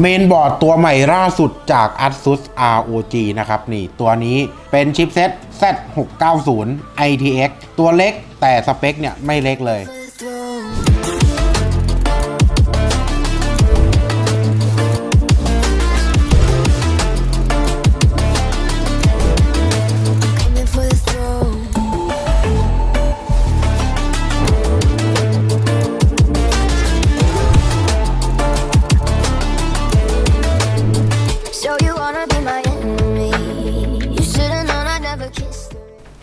เมนบอร์ดตัวใหม่ล่าสุดจาก ASUS ROG นะครับนี่ตัวนี้เป็นชิปเซ็ต Z690 ITX ตัวเล็กแต่สเปคเนี่ยไม่เล็กเลย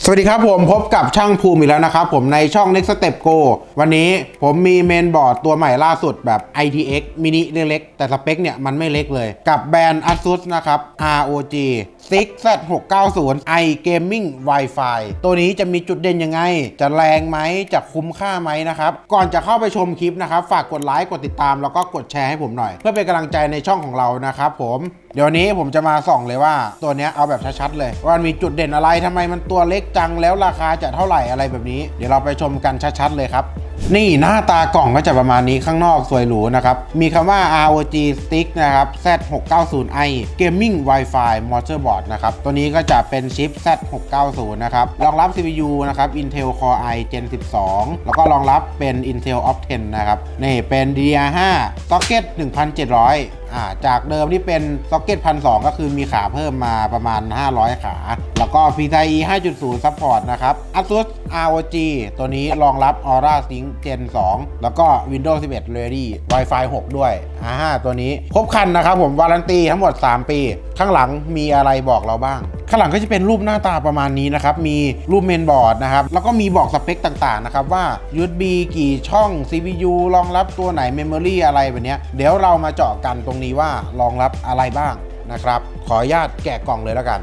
สวัสดีครับผมพบกับช่างภูมิอีกแล้วนะครับผมในช่อง Next Step Go วันนี้ผมมีเมนบอร์ดตัวใหม่ล่าสุดแบบ ITX มินิเล็กๆ แต่สเปคเนี่ยมันไม่เล็กเลย กับแบรนด์ ASUS นะครับ ROG 6Z690 i Gaming Wi-Fi ตัวนี้จะมีจุดเด่นยังไง จะแรงไหม จะคุ้มค่าไหมนะครับ ก่อนจะเข้าไปชมคลิปนะครับ ฝากกดไลค์ กดติดตาม แล้วก็กดแชร์ให้ผมหน่อย เพื่อเป็นกำลังใจในช่องของเรานะครับผม เดี๋ยวนี้ผมจะมาส่องเลยว่าตัวเนี้ยเอาแบบชัดๆเลย ว่ามันมีจุดเด่นอะไรทำไมมันตัวเล็กจังแล้วราคาจะเท่าไหร่อะไรแบบนี้ เดี๋ยวเราไปชมกันชัดๆเลยครับ นี่หน้าตากล่องก็จะประมาณนี้ข้างนอกสวยหรูนะครับ มีคำว่า ROG Stick นะครับ Z690i Gaming Wi-Fi Motherboard นะครับ ตัวนี้ก็จะเป็นชิป Z690 นะครับ รองรับ CPU นะครับ Intel Core i Gen 12 แล้วก็รองรับเป็น Intel Optane นะครับ นี่เป็น DDR5 Socket 1700 อ่าจากเดิมที่เป็นซ็อกเก็ตพันสก็คือมีขาเพิ่มมาประมาณ 500 ขา แล้วก็ PCIe 5.0 Support นะครับ ASUS ROG ตัวนี้รองรับ Aura Sync Gen 2 แล้วก็ Windows 11 Ready Wi-Fi 6 ด้วยอ่าตัวนี้ครบคันนะครับผมวารันตีทั้งหมด 3 ปี ข้างหลังมีอะไรบอกเราบ้าง ข้างหลังก็จะเป็นรูปหน้าตาประมาณนี้นะครับ มีรูปเมนบอร์ดนะครับ แล้วก็มีบอกสเปคต่างๆนะครับว่า USB กี่ช่อง CPU รองรับตัวไหน Memory อะไรแบบนี้เดี๋ยวเรามาเจาะกันตรงนี้ว่ารองรับอะไรบ้างนะครับ ขออนุญาตแกะกล่องเลยแล้วกัน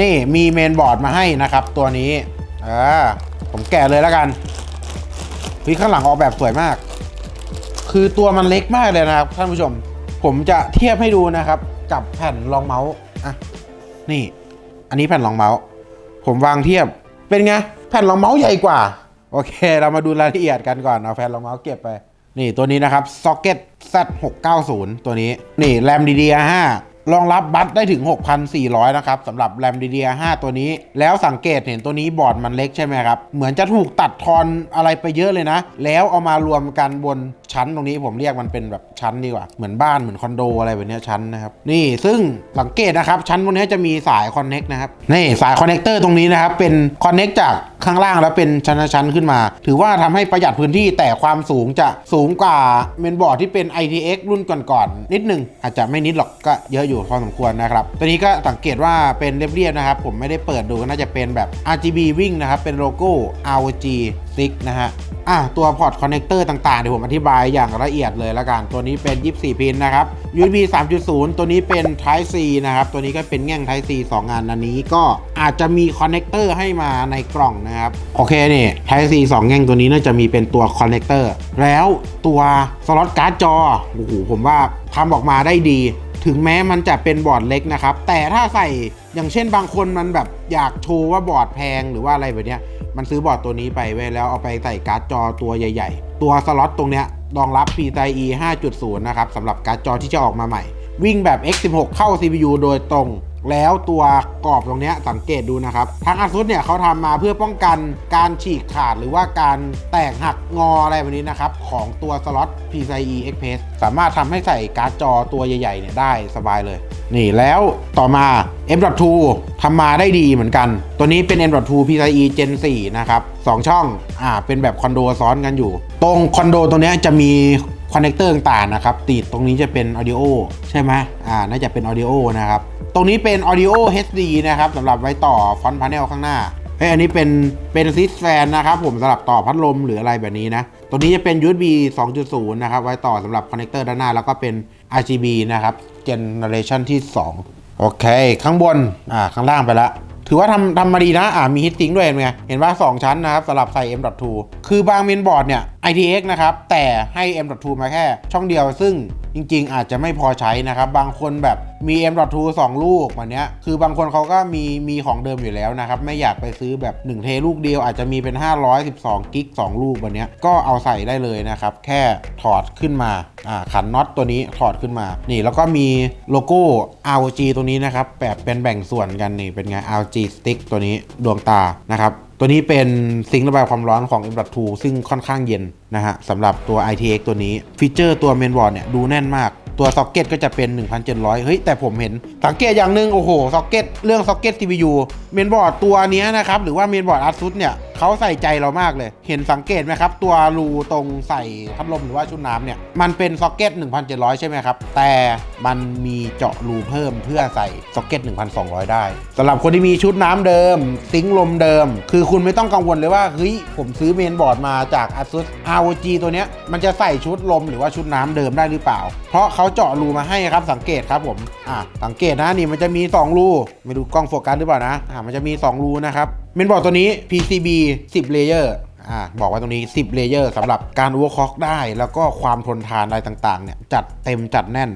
นี่มีเมนบอร์ดมาให้นะครับตัวนี้อ่าผมแกะเลยแล้วกันพี่ข้างหลังออกแบบสวยมาก คือตัวมันเล็กมากเลยนะครับท่านผู้ชม ผมจะเทียบให้ดูนะครับ กับแผ่นรองเมาส์อะนี่ อันนี้แผ่นรองเมาส์ ผมวางเทียบเป็นไงแผ่นรองเมาส์ใหญ่กว่า โอเค เรามาดูรายละเอียดกันก่อนเอาแผ่นรองเมาส์เก็บไป นี่ตัวนี้นะครับซ็อกเก็ต Z690 ตัวนี้นี่แรม DDR5 รองรับบัตได้ถึง 6,400 นะครับสำหรับ RAM DDR5 ตัวนี้ แล้วสังเกตเห็นตัวนี้บอร์ดมันเล็กใช่ไหมครับ เหมือนจะถูกตัดทอนอะไรไปเยอะเลยนะ แล้วเอามารวมกันบนชั้นตรงนี้ผมเรียกมันเป็นแบบชั้นดีกว่า เหมือนบ้านเหมือนคอนโดอะไรแบบนี้ชั้นนะครับ นี่ซึ่งสังเกตนะครับชั้นพวกนี้จะมีสายคอนเน็กนะครับ นี่สายคอนเนคเตอร์ตรงนี้นะครับเป็นคอนเน็กจาก ข้างล่างแล้วเป็นชั้นๆขึ้นมา ถือว่าทำให้ประหยัดพื้นที่แต่ความสูงจะสูงกว่าเมนบอร์ดที่เป็น ITX รุ่นก่อนๆนิดหนึงอาจจะไม่นิดหรอกก็เยอะอยู่พอสมควรนะครับตัวนี้ก็สังเกตว่าเป็นเรียบๆนะครับ ผมไม่ได้เปิดดูก็น่าจะเป็นแบบ RGB วิ่งนะครับเป็นโลโก้ ROG 6นะฮะ อะตัวพอร์ตคอนเนคเตอร์ต่างๆเดี๋ยวผมอธิบายอย่างละเอียดเลยละกัน ตัวนี้เป็น 24 พินนะครับ USB 3.0 ตัวนี้เป็น Type C นะครับ ตัวนี้ก็เป็นแง่ง Type C 2งานอันนี้ก็อาจจะมีคอนเนคเตอร์ให้มาในกล่องนะครับ โอเคนี่ Type C 2 แง่งตัวนี้น่าจะมีเป็นตัวคอนเนคเตอร์แล้วตัวสล็อตการ์ดจอโอ้โหผมว่าทำออกมาได้ดี ถึงแม้มันจะเป็นบอร์ดเล็กนะครับแต่ถ้าใส่อย่างเช่นบางคนมันแบบอยากโชว์ว่าบอร์ดแพงหรือว่าอะไรแบบเนี้ย มันซื้อบอร์ดตัวนี้ไปไว้แล้วเอาไปใส่การ์ดจอตัวใหญ่ ๆ ตัวสล็อตตรงเนี้ยรองรับ PCIe 5.0 นะครับสำหรับการ์ดจอที่จะออกมาใหม่ วิ่งแบบ X16 เข้า CPU โดยตรง แล้วตัวกรอบตรงนี้สังเกตดูนะครับ ทาง ASUS เนี่ยเขาทำมาเพื่อป้องกันการฉีกขาดหรือว่าการแตกหักงออะไรแบบนี้นะครับ ของตัวสล็อต PCIe Express สามารถทำให้ใส่การ์ดจอตัวใหญ่ๆเนี่ยได้สบายเลย นี่แล้วต่อมา M.2 ทำมาได้ดีเหมือนกัน ตัวนี้เป็น M.2 PCIe Gen 4 นะครับ 2 ช่องอ่าเป็นแบบคอนโดซ้อนกันอยู่ ตรงคอนโดตรงนี้จะมีคอนเนคเตอร์ต่างๆนะครับติดตรงนี้จะเป็น Audio ใช่ไหมอ่าน่าจะเป็น Audio นะครับ ตรงนี้เป็น Audio HD นะครับสำหรับไว้ต่อฟอนต์พาเนลข้างหน้าเฮ้ยอันนี้เป็นเป็นซิสแฟนนะครับผมสำหรับต่อพัดลมหรืออะไรแบบนี้นะตัวนี้จะเป็น USB 2.0 นะครับ ไว้ต่อสำหรับคอนเนคเตอร์ด้านหน้า แล้วก็เป็น RGB นะครับ Generation ที่ 2 โอเค ข้างบน อ่า ข้างล่างไปละถือว่าทำทำมาดีนะ อ่ามีฮิตซิงด้วยเห็นไหมเห็นว่า 2 ชั้นนะครับสำหรับใส่ M.2 คือบางเมนบอร์ดเนี่ย ITX นะครับ แต่ให้ M.2 มาแค่ช่องเดียวซึ่ง จริง ๆ อาจจะไม่พอใช้นะครับ บางคนแบบมี M.2 2 ลูกวันนี้คือบางคนเขาก็มีมีของเดิมอยู่แล้วนะครับ ไม่อยากไปซื้อแบบ 1 เทลูกเดียวอาจจะมีเป็น 512 กิก 2 ลูกวันนี้ก็เอาใส่ได้เลยนะครับ แค่ถอดขึ้นมาอ่าขันน็อตตัวนี้ถอดขึ้นมา นี่แล้วก็มีโลโก้ ROG ตัวนี้นะครับแบบเป็นแบ่งส่วนกันนี่เป็นไง ROG stick ตัวนี้ดวงตานะครับ ตัวนี้เป็นซิงค์ระบายความร้อนของ M.2 ซึ่งค่อนข้างเย็นนะฮะสำหรับตัว ITX ตัวนี้ฟีเจอร์ตัวเมนบอร์ดเนี่ยดูแน่นมาก ตัวซ็อกเก็ตก็จะเป็น 1,700 เฮ้ย แต่ผมเห็น สังเกตอย่างหนึ่งโอ้โหซ็อกเก็ตเรื่องซ็อกเก็ต CPU เมนบอร์ดตัวนี้นะครับ หรือว่าเมนบอร์ด ASUS เนี่ยเขาใส่ใจเรามากเลย เห็นสังเกตไหมครับ ตัวรูตรงใส่พัดลมหรือว่าชุดน้ำเนี่ย มันเป็นซ็อกเก็ต 1,700 ใช่ไหมครับ แต่มันมีเจาะรูเพิ่มเพื่อใส่ซ็อกเก็ต 1,200 ได้สำหรับคนที่มีชุดน้ำเดิม ซิงลมเดิม คือคุณไม่ต้องกังวลเลยว่าเฮ้ยผมซื้อเมนบอร์ดมาจาก ASUS ROG ตัวเนี้ยมันจะใส่ชุดลมหรือว่าชุดน้ำเดิมได้หรือเปล่า เพราะเขาเจาะรูมาให้ครับสังเกตครับผมอะสังเกตนะนี่มันจะมี 2 รูไม่รู้กล้องโฟกัสหรือเปล่านะอะมันจะมี 2 รูนะครับเมนบอร์ดตัวนี้ PCB 10เลเยอร์อ่าบอกไว้ตรงนี้ 10 เลเยอร์สำหรับการอัวค c อกได้ แล้วก็ความทนทานอะไรต่างๆเนี่ยจัดเต็มจัดแน่น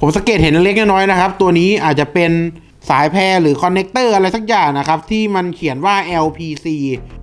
ผมสังเกตเห็นเล็กๆน้อยๆนะครับ ตัวนี้อาจจะเป็น สายแพรหรือคอนเนคเตอร์อะไรสักอย่างนะครับ ที่มันเขียนว่า LPC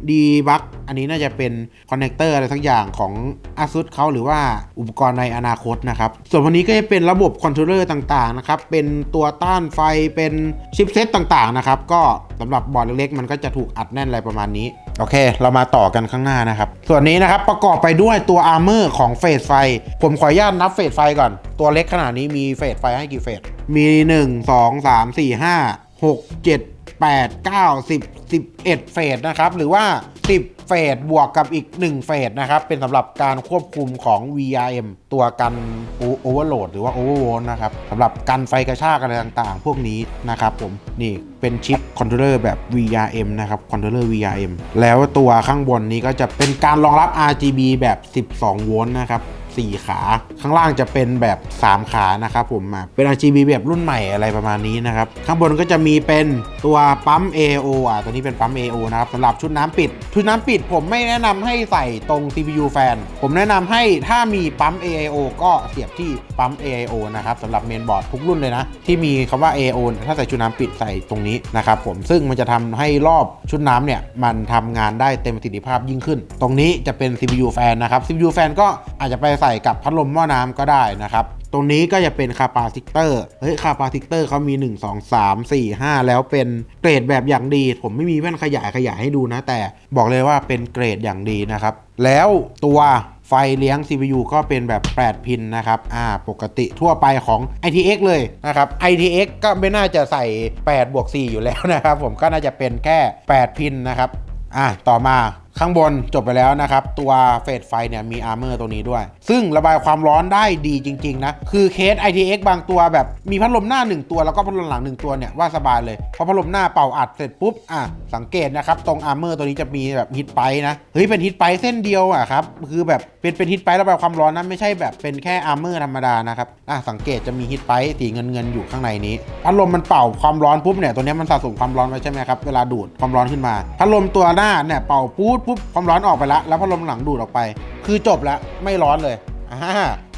debug อันนี้น่าจะเป็นคอนเนคเตอร์อะไรสักอย่างของ ASUS เขาหรือว่าอุปกรณ์ในอนาคตนะครับ ส่วนวันนี้ก็จะเป็นระบบคอนโทรลเลอร์ต่างๆนะครับ เป็นตัวต้านไฟเป็นชิปเซตต่างๆนะครับ ก็สำหรับบอร์ดเล็กๆ มันก็จะถูกอัดแน่นอะไรประมาณนี้ โอเค เรามาต่อกันข้างหน้านะครับ ส่วนนี้นะครับประกอบไปด้วยตัวอาร์เมอร์ของเฟสไฟ ผมขออนุญาตนับเฟสไฟก่อน ตัวเล็กขนาดนี้มีเฟสไฟให้กี่เฟส มี1 2 3 4 5 6 7 8 9 10 11เฟสนะครับ หรือว่า10เฟสบวกกับอีก1เฟสนะครับ เป็นสำหรับการควบคุมของ VRM ตัวกันโอเวอร์โหลดหรือว่าโอเวอร์โวลต์นะครับสำหรับกันไฟกระชากอะไรต่างๆ พวกนี้นะครับผมนี่เป็นชิปคอนโทรลเลอร์แบบ VRM นะครับคอนโทรลเลอร์ VRM แล้วตัวข้างบนนี้ก็จะเป็นการรองรับ RGB แบบ 12 โวลต์นะครับ 4 ขา ข้างล่างจะเป็นแบบ 3 ขานะครับผมเป็น RGB แบบรุ่นใหม่อะไรประมาณนี้นะครับ ข้างบนก็จะมีเป็นตัวปั๊ม AO อะตัวนี้เป็นปั๊ม AO นะครับสำหรับชุดน้ำปิด ชุดน้ำปิดผมไม่แนะนำให้ใส่ตรง CPU แฟน ผมแนะนำให้ถ้ามีปั๊ม AIO ก็เสียบที่ปั๊ม AIO นะครับสำหรับเมนบอร์ดทุกรุ่นเลยนะ ที่มีคำว่า AO ถ้าใส่ชุดน้ำปิดใส่ตรงนี้นะครับผมซึ่งมันจะทำให้รอบชุดน้ำเนี่ยมันทำงานได้เต็มประสิทธิภาพยิ่งขึ้น ตรงนี้จะเป็น CPU แฟนนะครับ CPU แฟนก็อาจจะไปใส่กับพัดลมหม้อน้ำก็ได้นะครับ ตรงนี้ก็จะเป็นคาปาซิเตอร์เฮ้ยคาปาซิเตอร์เขามี 1 2 3 4 5 แล้วเป็นเกรดแบบอย่างดี ผมไม่มีแว่นขยายขยายให้ดูนะ แต่บอกเลยว่าเป็นเกรดอย่างดีนะครับ แล้วตัวไฟเลี้ยง CPU ก็เป็นแบบ 8 พินนะครับ อ่า ปกติทั่วไปของ ITX เลยนะครับ ITX ก็ไม่น่าจะใส่8บวก4อยู่แล้วนะครับ ผมก็น่าจะเป็นแค่ 8 พินนะครับ อะต่อมาข้างบนจบไปแล้วนะครับ ตัวเฟสไฟเนี่ยมีอาร์เมอร์ตัวนี้ด้วย ซึ่งระบายความร้อนได้ดีจริง ๆ นะ คือเคส ITX บางตัวแบบมีพัดลมหน้า 1 ตัว แล้วก็พัดลมหลัง 1 ตัวเนี่ย ว่าสบายเลยพราะพัดลมหน้าเป่าอัดเสร็จปุ๊บ อะ สังเกตนะครับ ตรงอาร์เมอร์ตัวนี้จะมีแบบฮิตไปนะ เฮ้ย เป็นฮิตไปเส้นเดียวอะครับ คือแบบเป็นเป็นฮิตไประบายความร้อนนะไม่ใช่แบบเป็นแค่อาร์เมอร์ธรรมดานะครับอะสังเกตจะมีฮิตไปสีเงินเงินอยู่ข้างในนี้พัดลมมันเป่าความร้อนปุ๊บเนี่ยตัวนี้มันสะสมความร้อนไว้ใช่ไหมครับเวลาดูดความร้อนขึ้นมาพัดลมตัวหน้าเนี่ยเป่าปุ๊บปุ๊บความร้อนออกไปแล้วแล้วพัดลมหลังดูดออกไป คือจบแล้วไม่ร้อนเลยอ่า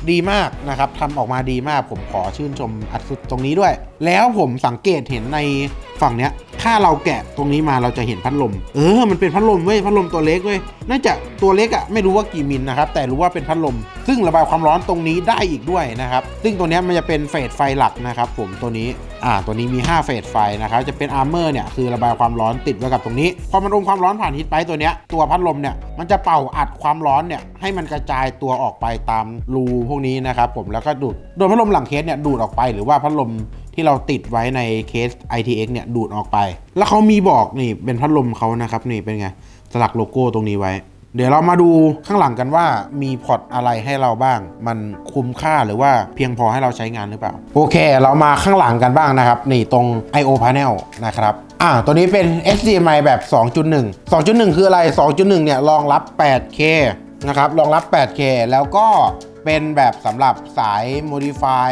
ดีมากนะครับทำออกมาดีมากผมขอชื่นชมอัดสุดตรงนี้ด้วย แล้วผมสังเกตเห็นในฝั่งเนี้ยถ้าเราแกะตรงนี้มาเราจะเห็นพัดลม เออ มันเป็นพัดลมเว้ย พัดลมตัวเล็กเว้ยน่าจะตัวเล็กอะ่ะไม่รู้ว่ากี่มิลนะครับ แต่รู้ว่าเป็นพัดลม ซึ่งระบายความร้อนตรงนี้ได้อีกด้วยนะครับ ซึ่งตัวเนี้ยมันจะเป็นเฟสไฟหลักนะครับผมตัวนี้ อ่าตัวนี้มี 5 เฟสไฟนะครับจะเป็นอาร์เมอร์เนี่ยคือระบายความร้อนติดไว้กับตรงนี้พอมันอมความร้อนผ่านฮิตไปตัวเนี้ยตัวพัดลมเนี่ยมันจะเป่าอัดความร้อนเนี่ยให้มันกระจายตัวออกไปตามรูพวกนี้นะครับผมแล้วก็ดูดโดนพัดลมหลังเคสเนี่ยดูดออกไปหรือว่าพัดลมที่เราติดไว้ในเคส ITX เนี่ยดูดออกไป แล้วเขามีบอกนี่เป็นพัดลมเขานะครับนี่เป็นไงสลักโลโก้ตรงนี้ไว้ เดี๋ยวเรามาดูข้างหลังกันว่ามีพอร์ตอะไรให้เราบ้าง มันคุ้มค่าหรือว่าเพียงพอให้เราใช้งานหรือเปล่า โอเค เรามาข้างหลังกันบ้างนะครับ นี่ตรง I/O panel นะครับอ่าตัวนี้เป็น HDMI แบบ 2.1 2.1 คืออะไร 2.1 เนี่ยรองรับ 8K นะครับรองรับ 8K แล้วก็เป็นแบบสำหรับสาย modify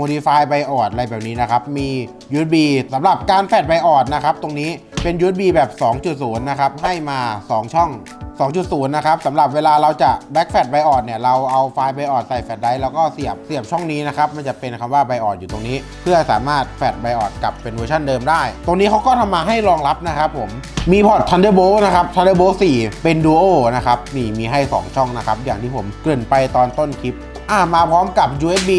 modify ไบออดอะไรแบบนี้นะครับ มี USB สำหรับการแฟดไบออดนะครับ ตรงนี้ เป็น USB แบบ 2.0 นะครับ ให้มา 2 ช่อง 2.0 นะครับสำหรับเวลาเราจะ back fat bios เนี่ย เราเอาไฟล์ bios ใส่แฟลชไดร์แล้วก็เสียบเสียบช่องนี้นะครับ มันจะเป็นคำว่า bios อยู่ตรงนี้ เพื่อสามารถแฟลช bios กลับเป็นเวอร์ชันเดิมได้ ตรงนี้เขาก็ทำมาให้รองรับนะครับผม มีพอร์ต Thunderbolt นะครับ Thunderbolt 4 เป็น Duo นะครับ นี่มีให้ 2 ช่องนะครับ อย่างที่ผมเกริ่นไปตอนต้นคลิป อ่ามาพร้อมกับ USB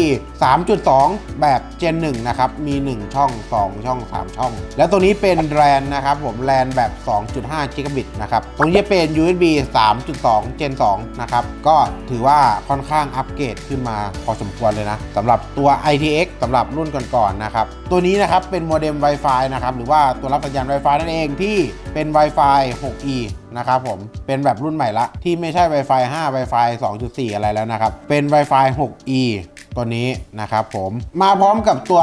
3.2 แบบ Gen 1นะครับ มี 1 ช่อง 2 ช่อง 3 ช่อง แล้วตัวนี้เป็น RAN นะครับผม RAN แบบ 2.5 Gigabit นะครับ ตรงนี้เป็น USB 3.2 Gen 2 นะครับ ก็ถือว่าค่อนข้างอัปเกรดขึ้นมาพอสมควรเลยนะสำหรับตัว ITX สำหรับรุ่นก่อนๆนะครับ ตัวนี้นะครับเป็นโมเด็ม Wi-Fi นะครับ หรือว่าตัวรับสัญญาณ Wi-Fi นั่นเองที่ เป็น Wi-Fi 6E นะครับผม เป็นแบบรุ่นใหม่ละ ที่ไม่ใช่ Wi-Fi 5 Wi-Fi 2.4 อะไรแล้วนะครับ เป็น Wi-Fi 6E ตัวนี้นะครับผม มาพร้อมกับตัว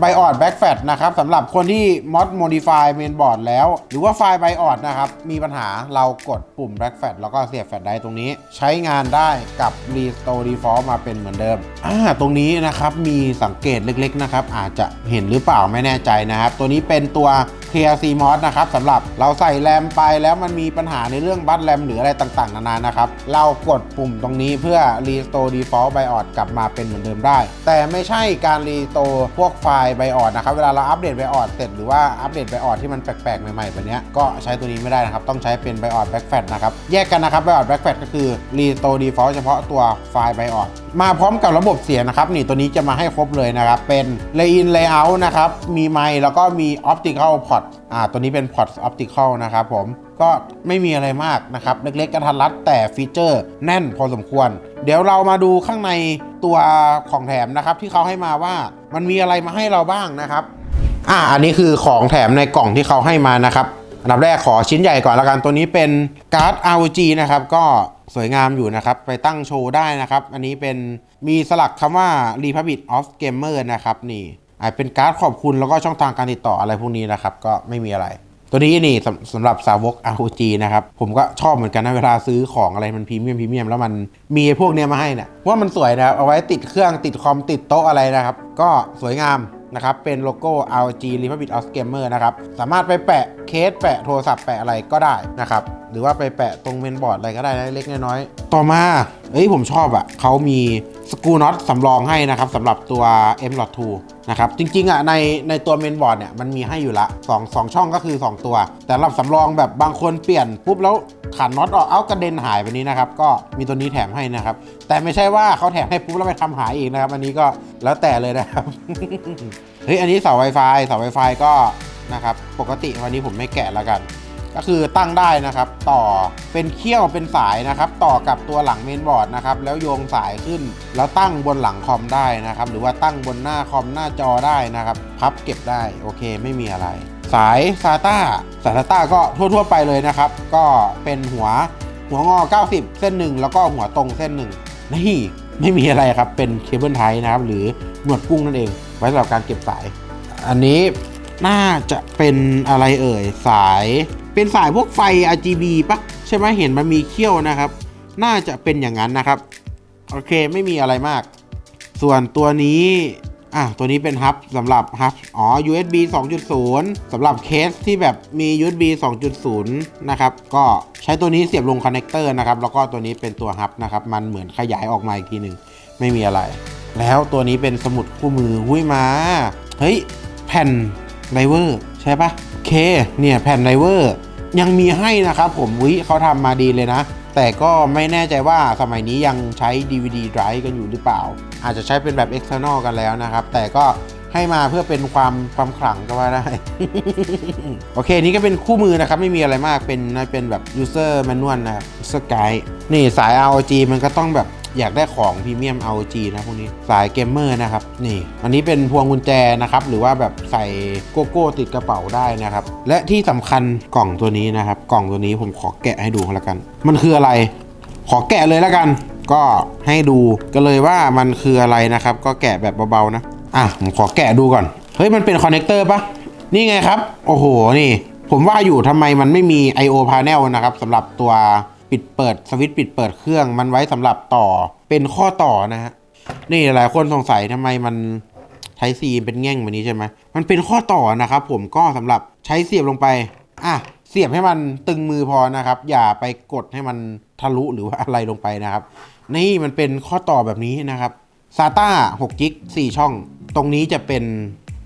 BIOS Backfat นะครับสำหรับคนที่ mod modify mainboard แล้ว หรือว่าไฟล์ BIOS นะครับ มีปัญหาเรากดปุ่ม Backfat แล้วก็เสียบแฟลชไดร์ตรงนี้ ใช้งานได้กับ Restore Default มาเป็นเหมือนเดิมอ่าตรงนี้นะครับมีสังเกตเล็กๆนะครับ อาจจะเห็นหรือเปล่าไม่แน่ใจนะครับ ตัวนี้เป็นตัว KRC Mod นะครับสำหรับเราใส่แรมไปแล้วมันมีปัญหาในเรื่องบัตแรมหรืออะไรต่างๆ นานานะครับ เรากดปุ่มตรงนี้เพื่อ Restore Default BIOS กลับมาเป็นเหมือนเดิมได้ แต่ไม่ใช่การ Restore พวกไฟล์ BIOS นะครับเวลาเราอัปเดต BIOS เสร็จหรือว่าอัปเดต BIOS ที่มันแปลกๆใหม่ๆแบบเนี้ยก็ใช้ตัวนี้ไม่ได้นะครับ ต้องใช้เป็น BIOS Backfat นะครับแยกกันนะครับ BIOS Backfat ก็คือ Restore Default เฉพาะตัวไฟล์ BIOS มาพร้อมกับระบบเสียงนะครับนี่ตัวนี้จะมาให้ครบเลยนะครับ เป็น Lay-in Layout นะครับมีไมค์แล้วก็มี Optical Port อ่าตัวนี้เป็น Port Optical นะครับผมก็ไม่มีอะไรมากนะครับ เล็กๆกระทันรัดแต่ฟีเจอร์แน่นพอสมควร เดี๋ยวเรามาดูข้างในตัวของแถมนะครับ ที่เขาให้มาว่ามันมีอะไรมาให้เราบ้างนะครับอ่าอันนี้คือของแถมในกล่องที่เขาให้มานะครับอันดับแรกขอชิ้นใหญ่ก่อนละกันตัวนี้เป็นการ์ด ROG นะครับก็สวยงามอยู่นะครับ ไปตั้งโชว์ได้นะครับ อันนี้เป็นมีสลักคำว่า Republic of Gamer นะครับนี่อ่าเป็นการ์ดขอบคุณแล้วก็ช่องทางการติดต่ออะไรพวกนี้นะครับ ก็ไม่มีอะไร ตัวนี้นี่สำสำหรับสาวก ROG นะครับ ผมก็ชอบเหมือนกันนะ เวลาซื้อของอะไรมันพรีเมียมพรีเมียมแล้วมันมีพวกเนี้ยมาให้เนี่ยว่ามันสวยนะครับ เอาไว้ติดเครื่องติดคอมติดโต๊ะอะไรนะครับ ก็สวยงามนะครับ เป็นโลโก้ ROG Republic of Gamer นะครับ สามารถไปแปะเคสแปะโทรศัพท์แปะอะไรก็ได้นะครับ หรือว่าไปแปะตรงเมนบอร์ดอะไรก็ได้นะเล็กๆน้อยๆ ต่อมา เอ้ยผมชอบอะ่ะเขามีสกรูน็อตสำรองให้นะครับสำหรับตัว M.2 นะครับจริงๆอะในในตัวเมนบอร์ดเนี่ยมันมีให้อยู่ละ2 2ช่องก็คือ 2 ตัว แต่รับสำรองแบบบางคนเปลี่ยนปุ๊บแล้วขันน็อตออกเอากระเด็นหายไปนี้นะครับก็มีตัวนี้แถมให้นะครับ แต่ไม่ใช่ว่าเขาแถมให้ปุ๊บแล้วไปทำหายอีกนะครับ อันนี้ก็แล้วแต่เลยนะครับเฮ้ยอันนี้เสา Wi-Fi เสา Wi-Fi ก็นะครับปกติวันนี้ผมไม่แกะแล้วกัน ก็คือตั้งได้นะครับ ต่อเป็นเขี้ยวเป็นสายนะครับ ต่อกับตัวหลังเมนบอร์ดนะครับ แล้วโยงสายขึ้น แล้วตั้งบนหลังคอมได้นะครับ หรือว่าตั้งบนหน้าคอมหน้าจอได้นะครับ พับเก็บได้โอเคไม่มีอะไร สาย SATA สาย SATA ก็ทั่วๆไปเลยนะครับ ก็เป็นหัวหัวงอ 90 เส้นหนึ่งแล้วก็หัวตรงเส้นหนึ่งนี่ไม่มีอะไรครับเป็นเคเบิลไทนะครับ หรือหนวดกุ้งนั่นเอง ไว้สำหรับการเก็บสาย อันนี้น่าจะเป็นอะไรเอ่ยสาย เป็นสายพวกไฟ RGB ปะใช่ไหมเห็นมันมีเขี้ยวนะครับ น่าจะเป็นอย่างนั้นนะครับ โอเคไม่มีอะไรมาก ส่วนตัวนี้อะตัวนี้เป็นฮับสำหรับฮับอ๋อ USB 2.0สำหรับเคสที่แบบมี USB 2.0 นะครับ ก็ใช้ตัวนี้เสียบลงคอนเนคเตอร์นะครับ แล้วก็ตัวนี้เป็นตัวฮับนะครับ มันเหมือนขยายออกมาอีกทีหนึ่งไม่มีอะไร แล้วตัวนี้เป็นสมุดคู่มือหุ้ยมา เฮ้ย แผ่นไดเวอร์ ใช่ปะเคเนี่ยแผ่นไดเวอร์ยังมีให้นะครับผมวิเขาทำมาดีเลยนะ แต่ก็ไม่แน่ใจว่าสมัยนี้ยังใช้ DVD drive กันอยู่หรือเปล่า อาจจะใช้เป็นแบบ external กันแล้วนะครับ แต่ก็ให้มาเพื่อเป็นความความขลังก็ว่าได้ โอเค นี่ก็เป็นคู่มือนะครับ ไม่มีอะไรมากเป็นเป็นแบบ user manual นะครับ user guide นี่สาย ROG มันก็ต้องแบบ อยากได้ของพรีเมียม ROG นะพวกนี้สายเกมเมอร์นะครับนี่ อันนี้เป็นพวงกุญแจนะครับหรือว่าแบบใส่โกโก้ติดกระเป๋าได้นะครับและที่สำคัญกล่องตัวนี้นะครับ กล่องตัวนี้ผมขอแกะให้ดูแล้วกัน มันคืออะไร ขอแกะเลยแล้วกัน ก็ให้ดูกันเลยว่ามันคืออะไรนะครับ ก็แกะแบบเบาๆนะอะผมขอแกะดูก่อนเฮ้ยมันเป็นคอนเนคเตอร์ปะนี่ไงครับ โอ้โหนี่ ผมว่าอยู่ทำไมมันไม่มี I/O panel นะครับสำหรับตัว ปิดเปิดสวิตช์ปิดเปิดเครื่องมันไว้สำหรับต่อเป็นข้อต่อนะฮะนี่หลายคนสงสัยทำไมมันไทซีเป็นแง่งแบบนี้ใช่ไหมมันเป็นข้อต่อนะครับผมก็สำหรับใช้เสียบลงไปอะเสียบให้มันตึงมือพอนะครับ อย่าไปกดให้มันทะลุหรือว่าอะไรลงไปนะครับ นี่มันเป็นข้อต่อแบบนี้นะครับ SATA 6จิก4ช่อง ตรงนี้จะเป็น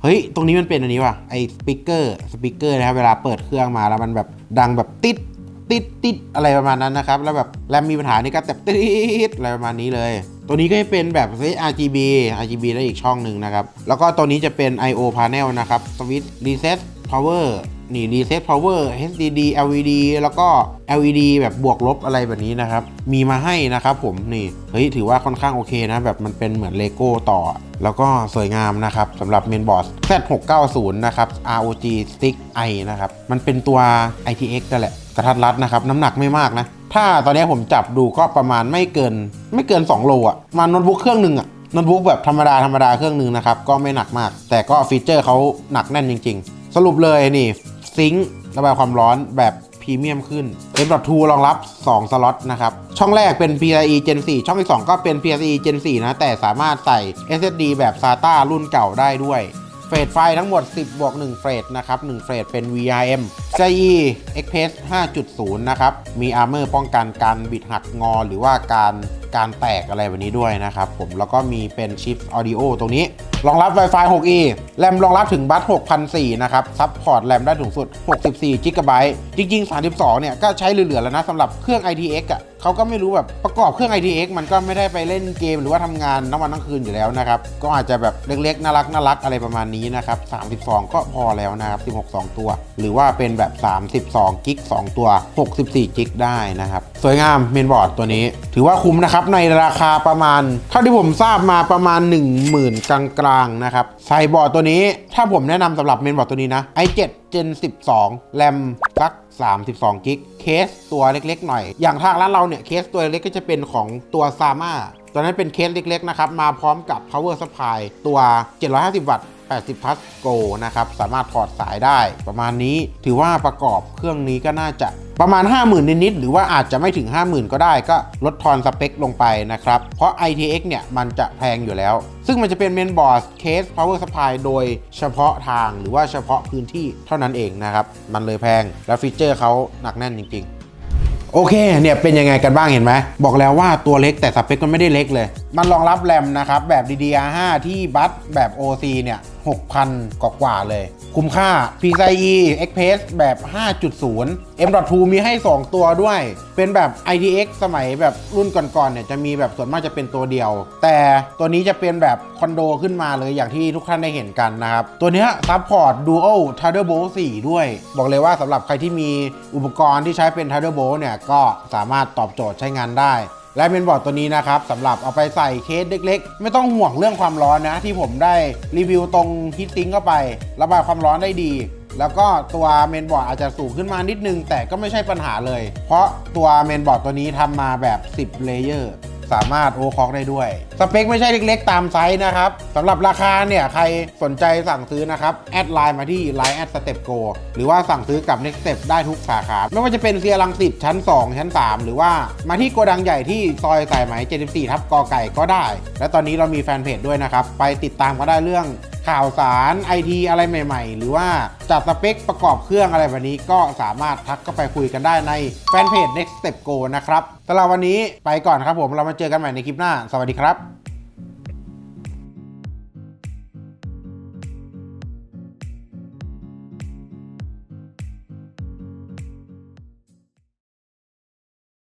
เฮ้ย ตรงนี้มันเป็นอันนี้ว่ะไอสปีกเกอร์สปีกเกอร์นะครับเวลาเปิดเครื่องมาแล้วมันแบบดังแบบติด ติดติดอะไรประมาณนั้นนะครับ แล้วแบบแรมมีปัญหานี่ก็แบบติดอะไรประมาณนี้เลย ตัวนี้ก็จะเป็นแบบ RGB RGB ได้อีกช่องหนึ่งนะครับ แล้วก็ตัวนี้จะเป็น I/O panel นะครับสวิตช์ reset power นี่ reset power HDD LED แล้วก็ LED แบบบวกลบอะไรแบบนี้นะครับ มีมาให้นะครับผมนี่เฮ้ยถือว่าค่อนข้างโอเคนะแบบมันเป็นเหมือนเลโก้ต่อ แล้วก็สวยงามนะครับสำหรับเมนบอร์ด Z690 นะครับ ROG Stick I นะครับ มันเป็นตัว ITX นั่นแหละ กระทัดรัดนะครับ น้ำหนักไม่มากนะ ถ้าตอนนี้ผมจับดูก็ประมาณไม่เกิน ไม่เกิน 2 โลอะ่ะมาโน้ตบุ๊กเครื่องหนึ่งอะ่ะโน้ตบุ๊กแบบธรรมดาธรรมดาเครื่องหนึ่งนะครับก็ไม่หนักมาก แต่ก็ฟีเจอร์เขาหนักแน่นจริง ๆ สรุปเลยนี่ซิงค์ระบายความร้อนแบบพรีเมียมขึ้น M.2 รองรับ 2 สล็อตนะครับ ช่องแรกเป็น PCIe Gen 4 ช่องที่ 2 ก็เป็น PCIe Gen 4 นะ แต่สามารถใส่ SSD แบบ SATA รุ่นเก่าได้ด้วย เฟรดไฟทั้งหมด 10บวก1เฟรดนะครับ 1 เฟรดเป็น VRM CE Express 5.0 นะครับ มีอาร์เมอร์ป้องกันการบิดหักงอ หรือว่าการการแตกอะไรแบบนี้ด้วยนะครับผม แล้วก็มีเป็นชิปออดิโอตรงนี้ รองรับ Wi-Fi 6E แรมรองรับถึงบัส6,004นะครับ ซัพพอร์ตแรมได้ถึงสุด 64 g b จริง ๆ 32 เนี่ย ก็ใช้เหลือๆแล้วนะสำหรับเครื่อง ITX อะ เขาก็ไม่รู้แบบประกอบเครื่อง ITX มันก็ไม่ได้ไปเล่นเกมหรือว่าทำงานทั้งวันทั้งคืนอยู่แล้วนะครับ ก็อาจจะแบบเล็กๆน่ารักน่ารักอะไรประมาณนี้นะครับ32 ก็พอแล้วนะครับ16 2 ตัว หรือว่าเป็นแบบ 32กิก2ตัว 64กิกได้นะครับ สวยงามเมนบอร์ดตัวนี้ ถือว่าคุ้มนะครับในราคาประมาณ เท่าที่ผมทราบมาประมาณ 10,000 กลางๆนะครับใส่บอร์ดตัวนี้ถ้าผมแนะนำสำหรับเมนบอร์ดตัวนี้นะ i7 Gen 12แรมสัก 32กิกเคสตัวเล็กๆหน่อย อย่างทางร้านเราเนี่ยเคสตัวเล็กก็จะเป็นของตัวซาม่าตัวนั้นเป็นเคสเล็กๆนะครับมาพร้อมกับ power supply ตัว 750 วัตต์ 80 plus go นะครับ สามารถถอดสายได้ประมาณนี้ ถือว่าประกอบเครื่องนี้ก็น่าจะประมาณ 50,000 นิดๆหรือว่าอาจจะไม่ถึง 50,000 ก็ได้ก็ลดทอนสเปคลงไปนะครับ เพราะ ITX เนี่ย มันจะแพงอยู่แล้ว ซึ่งมันจะเป็นเมนบอร์ดเคส power supply โดยเฉพาะทางหรือว่าเฉพาะพื้นที่เท่านั้นเองนะครับ มันเลยแพงแล้วฟีเจอร์เขาหนักแน่นจริง ๆโอเค เนี่ยเป็นยังไงกันบ้างเห็นไหม บอกแล้วว่าตัวเล็กแต่สเปคมันไม่ได้เล็กเลย มันรองรับแรมนะครับ แบบ DDR5 ที่บัสแบบ OC เนี่ย 6,000 กว่าๆเลย คุ้มค่า PCIe Express แบบ 5.0 M.2 มีให้ 2 ตัวด้วย เป็นแบบ ITX สมัยแบบรุ่นก่อนๆเนี่ยจะมีแบบส่วนมากจะเป็นตัวเดียว แต่ตัวนี้จะเป็นแบบคอนโดขึ้นมาเลยอย่างที่ทุกท่านได้เห็นกันนะครับ ตัวนี้ซัพพอร์ต Dual Thunderbolt 4 ด้วย บอกเลยว่าสำหรับใครที่มีอุปกรณ์ที่ใช้เป็น Thunderbolt เนี่ยก็สามารถตอบโจทย์ใช้งานได้ และเมนบอร์ดตัวนี้นะครับสำหรับเอาไปใส่เคสเล็ก ๆ ไม่ต้องห่วงเรื่องความร้อนนะ ที่ผมได้รีวิวตรงฮีตซิงเข้าไประบายความร้อนได้ดี แล้วก็ตัวเมนบอร์ดอาจจะสูงขึ้นมานิดนึง แต่ก็ไม่ใช่ปัญหาเลย เพราะตัวเมนบอร์ดตัวนี้ทำมาแบบ 10เลเยอร์ สามารถโอคอกได้ด้วย สเปคไม่ใช่เล็กๆ ตามไซส์นะครับสำหรับราคาเนี่ยใครสนใจสั่งซื้อนะครับ แอดไลน์มาที่ Line แอดสเต็ปโกหรือว่าสั่งซื้อกับ Next Step ได้ทุกสาขา ไม่ว่าจะเป็นเซียรังสิตชั้น 2 ชั้น 3 หรือว่ามาที่โกดังใหญ่ที่ซอยสายไหม 74 ทับกอไก่ก็ได้ และตอนนี้เรามีแฟนเพจด้วยนะครับ ไปติดตามก็ได้เรื่อง ข่าวสารไอทีอะไรใหม่ ๆ หรือว่าจัดสเปคประกอบเครื่องอะไรแบบนี้ก็สามารถทักเข้าไปคุยกันได้ในแฟนเพจ Next Step Go นะครับสำหรับวันนี้ไปก่อนครับผมเรามาเจอกันใหม่ในคลิปหน้า สวัสดีครับ